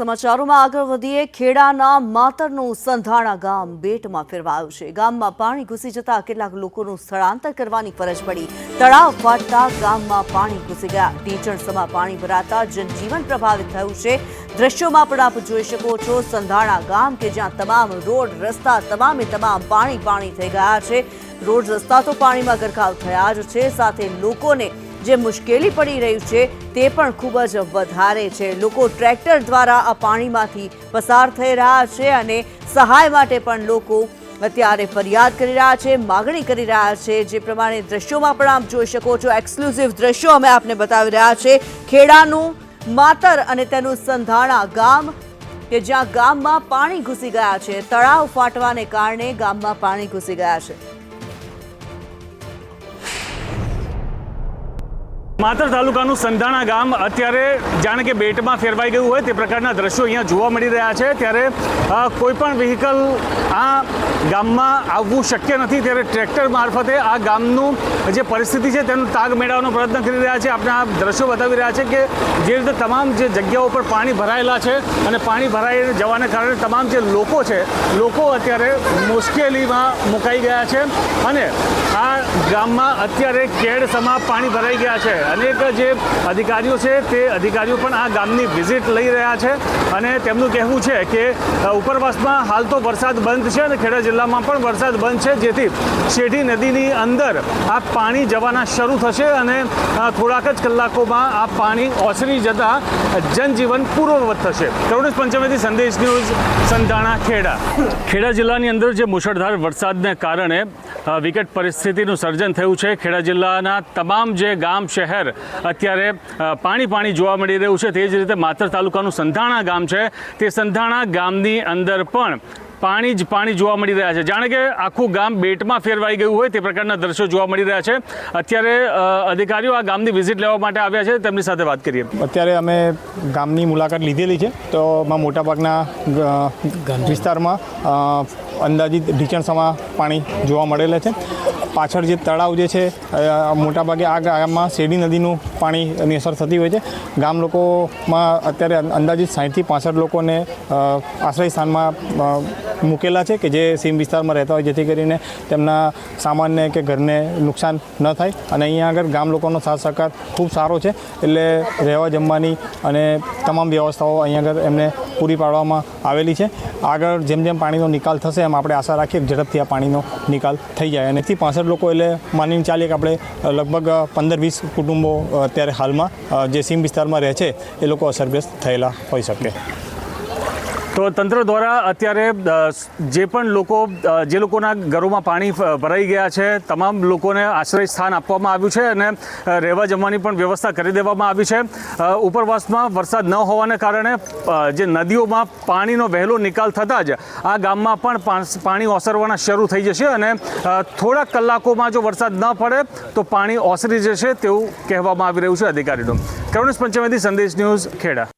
સમાચારોમાં આગળ વધીએ. ખેડાના માતરનું સંધાણા ગામ બેટમાં ફેરવાયું છે. ગામમાં પાણી ઘૂસી જતા કેટલાક લોકોનું સ્થળાંતર કરવાની ફરજ પડી. તળાવ ફાટતા ગામમાં પાણી ઘૂસી ગયા. ઢીચણસમાં પાણી ભરાતા જનજીવન પ્રભાવિત થયું છે. દ્રશ્યોમાં પણ આપ જોઈ શકો છો, સંધાણા ગામ કે જ્યાં તમામ રોડ, રસ્તા તમામે તમામ પાણી પાણી થઈ ગયા છે. રોડ રસ્તા તો પાણીમાં ગરકાવ થયા જ છે. સાથે લોકોને જે મુશ્કેલી પડી રહ્યું છે તે પણ ખૂબ જ વધારે છે. લોકો ટ્રેક્ટર દ્વારા આ પાણીમાંથી પસાર થઈ રહ્યા છે અને સહાય માટે પણ લોકો અત્યારે ફરિયાદ કરી રહ્યા છે, માગણી કરી રહ્યા છે. જે પ્રમાણે દ્રશ્યોમાં પણ આપ જોઈ શકો છો, એક્સક્લુઝિવ દ્રશ્યો અમે આપને બતાવી રહ્યા છે. ખેડાનું માતર અને તેનું સંધાણા ગામ, કે જ્યાં ગામમાં પાણી ઘૂસી ગયા છે. તળાવ ફાટવાને કારણે ગામમાં પાણી ઘૂસી ગયા છે. માતર તાલુકાનું સંધાણા ગામ અત્યારે જાણે કે બેટમાં ફેરવાઈ ગયું હોય તે પ્રકારના દ્રશ્યો અહીંયા જોવા મળી રહ્યા છે. ત્યારે કોઈપણ કોઈ પણ વ્હીકલ આ ગામમાં આવવું શક્ય નથી ત્યારે ટ્રેક્ટર મારફતે આ ગામનું જે પરિસ્થિતિ છે તેનો તાગ મેળવવાનો પ્રયત્ન કરી રહ્યા છે. આપણે આ દ્રશ્યો બતાવી રહ્યા છે કે જે રીતે તમામ જે જગ્યાઓ પર પાણી ભરાયેલા છે અને પાણી ભરાઈ જવાને કારણે તમામ જે લોકો છે, લોકો અત્યારે મુશ્કેલીમાં મુકાઈ ગયા છે અને ગામમાં અત્યારે કેડ સમા પાણી ભરાઈ ગયા છે. અનેક જે અધિકારીઓ છે તે અધિકારીઓ પણ આ ગામની વિઝિટ લઈ રહ્યા છે અને તેમનું કહેવું છે કે ઉપરવાસમાં હાલ તો વરસાદ બંધ છે અને ખેડા જિલ્લામાં પણ વરસાદ બંધ છે, જેથી શેઢી નદીની અંદર આ પાણી જવાના શરૂ થશે અને થોડાક જ કલાકોમાં આ પાણી ઓસરી જતા જનજીવન પૂર્વવત થશે. કરુણેશ પંચમેથી સંદેશ ન્યૂઝ સંધાણા ખેડા. ખેડા જિલ્લાની અંદર જે મુશળધાર વરસાદને કારણે વિકટ પરિસ્થિતિનું સર્જન થયું છે. ખેડા જિલ્લાના તમામ જે ગામ, શહેર અત્યારે પાણી પાણી જોવા મળી રહ્યું છે. તે જ રીતે માતર તાલુકાનું સંધાણા ગામ છે. તે સંધાણા ગામની અંદર પણ પાણી જ પાણી જોવા મળી રહ્યા છે. જાણે કે આખું ગામ બેટમાં ફેરવાઈ ગયું હોય તે પ્રકારના દ્રશ્યો જોવા મળી રહ્યા છે. અત્યારે અધિકારીઓ આ ગામની વિઝિટ લેવા માટે આવ્યા છે. તેમની સાથે વાત કરીએ. અત્યારે અમે ગામની મુલાકાત લીધેલી છે. તો મોટાભાગના વિસ્તારમાં અંદાજિત ઢીચણસામાં પાણી જોવા મળેલા છે. પાછળ જે તળાવ જે છે મોટાભાગે આ ગામમાં શેરડી નદીનું પાણીની અસર થતી હોય છે. ગામ લોકોમાં અત્યારે અંદાજિત સાહીઠથી પાસઠ લોકોને આશ્રય સ્થાનમાં મૂકેલા છે કે જે સીમ વિસ્તારમાં રહેતા હોય, જેથી કરીને તેમના સામાનને કે ઘરને નુકસાન ન થાય. અને અહીંયા આગળ ગામ લોકોનો સાથ સહકાર ખૂબ સારો છે, એટલે રહેવા જમવાની અને તમામ વ્યવસ્થાઓ અહીંયા આગળ એમને પૂરી પાડવામાં આવેલી છે. આગળ જેમ જેમ પાણીનો નિકાલ થશે, એમ આપણે આશા રાખીએ ઝડપથી આ પાણીનો નિકાલ થઈ જાય. અને થી પાસઠ લોકો એટલે માનીને ચાલીએ કે આપણે લગભગ પંદર વીસ કુટુંબો અત્યારે હાલમાં જે સીમ વિસ્તારમાં રહે છે, એ લોકો અસરગ્રસ્ત થયેલા હોઈ શકે. તો તંત્ર દ્વારા અત્યારે જે પણ લોકો જે લોકોના ઘરોમાં પાણી ભરાઈ ગયા છે, તમામ લોકોને આશ્રય સ્થાન આપવામાં આવ્યું છે અને રહેવા જમવાની પણ વ્યવસ્થા કરી દેવામાં આવી છે. ઉપરવાસમાં વરસાદ ન હોવાને કારણે જે નદીઓમાં પાણીનો વહેલો નિકાલ થતાં જ આ ગામમાં પણ પાણી ઓસરવાના શરૂ થઈ જશે અને થોડાક કલાકોમાં જો વરસાદ ન પડે, તો પાણી ઓસરી જશે તેવું કહેવામાં આવી રહ્યું છે અધિકારીનું. કરુણેશ પંચમેથી સંદેશ ન્યૂઝ ખેડા.